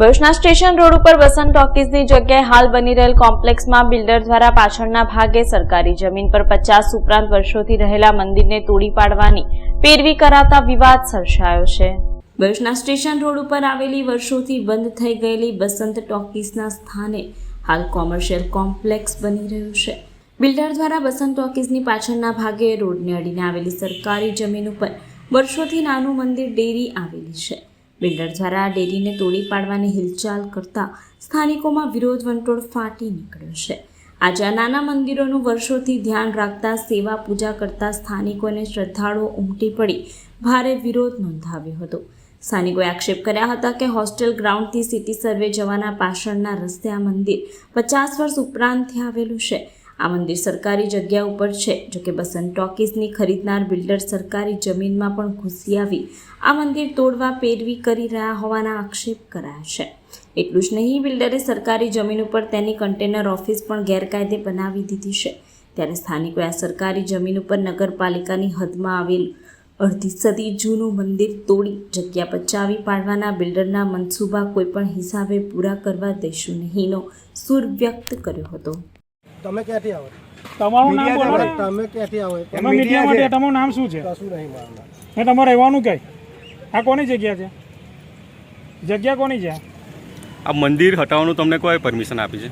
ભરૂચના station road ઉપર વસંત ટોકીઝની જગ્યાએ હાલ બની રહેલ કોમ્પ્લેક્સમાં બિલ્ડર દ્વારા પાછળના ભાગે સરકારી જમીન પર પચાસ ઉપરાંત વર્ષોથી રહેલા મંદિરને તોડી પાડવાની પેરવી કરાતા વિવાદ સર્જાયો છે. ભરૂચના સ્ટેશન રોડ ઉપર આવેલી વર્ષોથી બંધ થઈ ગયેલી બસંત ટોકીઝના સ્થાને હાલ કોમર્શિયલ કોમ્પ્લેક્સ બની રહ્યું છે. બિલ્ડર દ્વારા બસંત ટોકીઝની પાછળના ભાગે રોડને અડીને આવેલી સરકારી જમીન ઉપર વર્ષોથી નાનું મંદિર ડેરી આવેલી છે. બિલ્ડર દ્વારા ડેરીને તોડી પાડવાની હિલચાલ કરતા સ્થાનિકોમાં વિરોધ વંટોળ ફાટી નીકળ્યો છે. આજે નાના મંદિરોનું વર્ષોથી ધ્યાન રાખતા સેવા પૂજા કરતા સ્થાનિકોને શ્રદ્ધાળુઓ ઉમટી પડી, ભારે વિરોધ નોંધાવ્યો હતો. સ્થાનિકોએ આક્ષેપ કર્યા હતા કે હોસ્ટેલ ગ્રાઉન્ડથી સિટી સર્વે જવાના પાછળના રસ્તે આ મંદિર પચાસ વર્ષ ઉપરાંતથી આવેલું છે. આ મંદિર સરકારી જગ્યા ઉપર છે. જોકે બસંત ટોકીઝની ખરીદનાર બિલ્ડર સરકારી જમીનમાં પણ ઘૂસી આવી. આ મંદિર તોડવા પેરવી કરી રહ્યા હોવાના આક્ષેપ કરાયા છે. એટલું જ નહીં, બિલ્ડરે સરકારી જમીન ઉપર તેની કન્ટેનર ઓફિસ પણ ગેરકાયદે બનાવી દીધી છે. ત્યારે સ્થાનિકોએ આ સરકારી જમીન ઉપર નગરપાલિકાની હદમાં આવેલ અડધી સદી જૂનું મંદિર તોડી જગ્યા પચાવી પાડવાના બિલ્ડરના મનસૂબા કોઈપણ હિસાબે પૂરા કરવા દેશું નહીંનો સૂર વ્યક્ત કર્યો હતો. તમે ક્યાંથી આવો? તમારું નામ બોલો ને. તમે ક્યાંથી આવો? એમાં મીડિયા માટે તમારું નામ શું છે? કશું નહીં મારું નામ. ને તમારે રહેવાનું કઈ આ કોની જગ્યા છે? જગ્યા કોની છે? આ મંદિર હટાવવાનું તમને કોઈ પરમિશન આપી છે?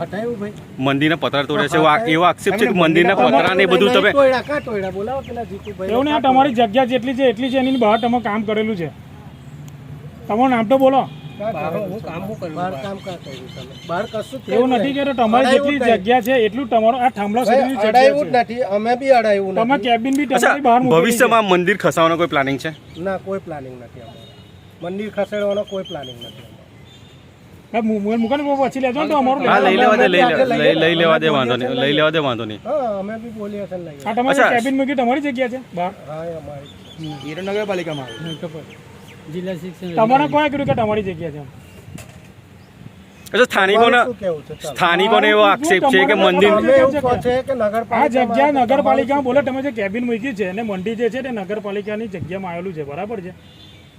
હટાયું ભાઈ. મંદિરના પતરા તોડે છે એવો આક્ષેપ છે કે મંદિરના પતરા ને બધું તમે ટોયડા કાં ટોયડા બોલાવો પેલા જીતુભાઈ એવું ને આ તમારી જગ્યા જેટલી છે એટલી છે એની બહાર તમે કામ કરેલું છે. તમારું નામ તો બોલો. એવું નથી કે તમારી જેટલી જગ્યા છે એટલું તમારું આ થાંભલા સુધીની ભાઈ, અડાયું જ જગ્યા નથી અમે બી અડાયું તમે કેબિન બી તમારી બહાર ભવિષ્યમાં મંદિર ખસાવવાનો કોઈ પ્લાનિંગ છે? ના કોઈ પ્લાનિંગ નથી અમારે. મંદિર ખસેડવાનો કોઈ પ્લાનિંગ નથી લેજો તો અમારું લઈ લેવા દે લઈ લેવા વાંધો નહીં લઈ લેવા દે વાંધો નહીં. અમે બી બોલીએ તમારી કેબિન મૂકી તમારી જગ્યા છે? બહાર. હા કે તમારી જગ્યા છે સ્થાનિકોને. સ્થાનિકોને એવો આક્ષેપ કે મંદિર આ નગરપાલિકા જગ્યા નગરપાલિકા બોલે તમે જે કેબિન મૂકી છે અને મંડી જે છે તે નગરપાલિકાની જગ્યામાં આવેલું છે બરાબર છે?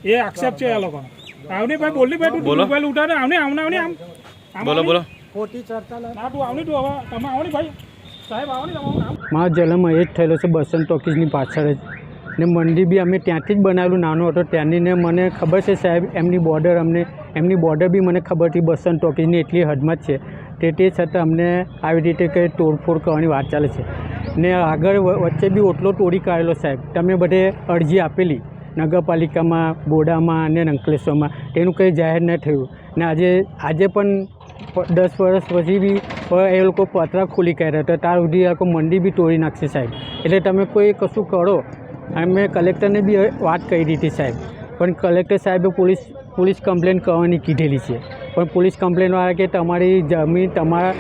એ આક્ષેપ છે આ લોકોનો. આવની ભાઈ બોલી ભાઈ તું બોલો. મોબાઈલ ઉઠાડે આવને આવને આવને આમ બોલો બોલો. ખોટી ચર્ચા ના તું આવની તું હવે તમે આવની ભાઈ? સાહેબ આવની તમારું નામ મારો જન્મ એ જ થયેલો છે બસંત ટોકીઝની પાછળ જ. ને મંડી બી અમે ત્યાંથી જ બનાવેલું નાનો હતો. ત્યાંની ને મને ખબર છે સાહેબ, એમની બોર્ડર અમને, એમની બોર્ડર બી મને ખબર હતી બસંત ટોકીઝની એટલી હદમાં જ છે. તે તે છતાં અમને આવી રીતે કંઈ તોડફોડ કરવાની વાત ચાલે છે. ને આગળ વચ્ચે બી ઓટલો તોડી કાઢેલો સાહેબ. તમે બધે અરજી આપેલી નગરપાલિકામાં, બોડામાં અને અંકલેશ્વરમાં તેનું કંઈ જાહેર ન થયું. ને આજે આજે પણ દસ વર્ષ પછી બી એ લોકો પતરા ખોલી કાઢ્યા હતા. ત્યાર સુધી એ લોકો મંડી બી તોડી નાખશે સાહેબ. એટલે તમે કોઈ કશું કરો અમે કલેક્ટરને બી વાત કરી દીધી સાહેબ. પણ કલેક્ટર સાહેબે પોલીસ પોલીસ કમ્પ્લેન કરવાની કીધેલી છે. પણ પોલીસ કમ્પ્લેનવાળા કે તમારી જમીન, તમારા,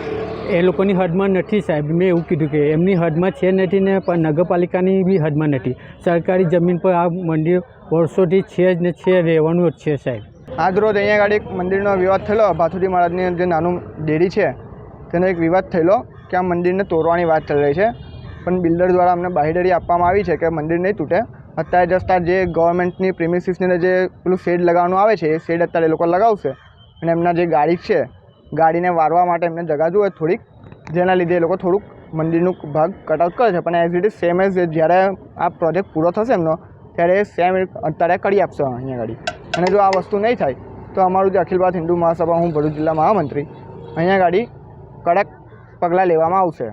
એ લોકોની હદમાં નથી સાહેબ. મેં એવું કીધું કે એમની હદમાં છે નથી ને પણ નગરપાલિકાની બી હદમાં નથી. સરકારી જમીન પર આ મંદિર વર્ષોથી છે જ ને છે રહેવાનું જ છે સાહેબ. આજરોજ અહીંયા આગળ એક મંદિરનો વિવાદ થયેલો. ભાથુજી મહારાજની જે નાનું ડેરી છે, તેનો એક વિવાદ થયેલો કે આ મંદિરને તોડવાની વાત ચાલી રહી છે. પણ બિલ્ડર દ્વારા અમને બાહેડરી આપવામાં આવી છે કે મંદિર નહીં તૂટે. અત્યારે જસ્ટ આ જે ગવર્મેન્ટની પ્રેમિસિસની જે પેલું શેડ લગાવવાનું આવે છે, એ શેડ અત્યારે એ લોકો લગાવશે. અને એમના જે ગાડી છે, ગાડીને વારવા માટે એમને જગા જોઈએ થોડીક. જેના લીધે એ લોકો થોડુંક મંદિરનું ભાગ કટઆઉટ કરે છે. પણ as it is same as જ્યારે આ પ્રોજેક્ટ પૂરો થશે એમનો, ત્યારે સેમ અત્યારે કરી આપશે અહીંયા ગાડી. અને જો આ વસ્તુ નહીં થાય, તો અમારું જે અખિલ ભારત હિન્દુ મહાસભા, હું ભરૂચ જિલ્લા મહામંત્રી, અહીંયા ગાડી કડક પગલાં લેવામાં આવશે.